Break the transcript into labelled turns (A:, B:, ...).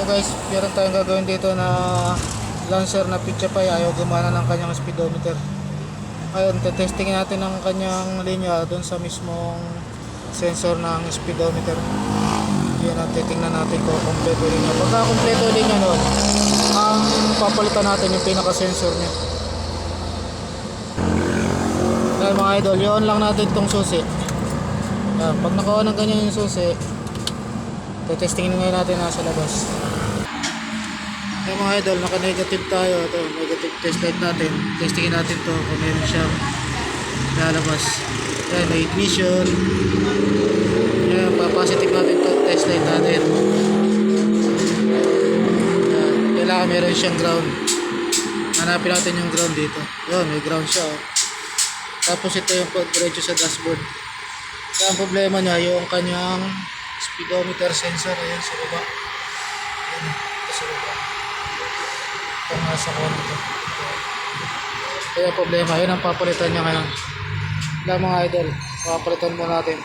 A: So guys, meron tayong gagawin dito na Lancer na Pichapay ayaw gumana ng kanyang speedometer. Ayun, testingin natin ang kanyang linya doon sa mismong sensor ng speedometer. Yan ang titingnan natin kung kompleto linya. Pagka kompleto linya nun, ang papalitan natin yung pinaka-sensor niya. Yan mga idol, yun lang natin itong susi. Yan, pag naka-on ng ganyan yung susi, Testingin ngayon natin nasa labas. Ay mga idol, naka-negative tayo. Ito, negative test light natin. Testingin natin to kung meron siyang lalabas. Yan, may ignition. Yan, pa-positive natin to test light natin. Yan, kailangan meron siyang ground. Hanapin natin yung ground dito. Yun, may ground siya. Oh. Tapos ito yung code diretso sa dashboard. Kaya ang problema niya, yung kanyang speedometer sensor ayan sa baba. Ayan ito sa baba. Ito nga sa kone ito kaya problema. Yun ang papalitan niya ngayon. Wala mga idol papalitan mo natin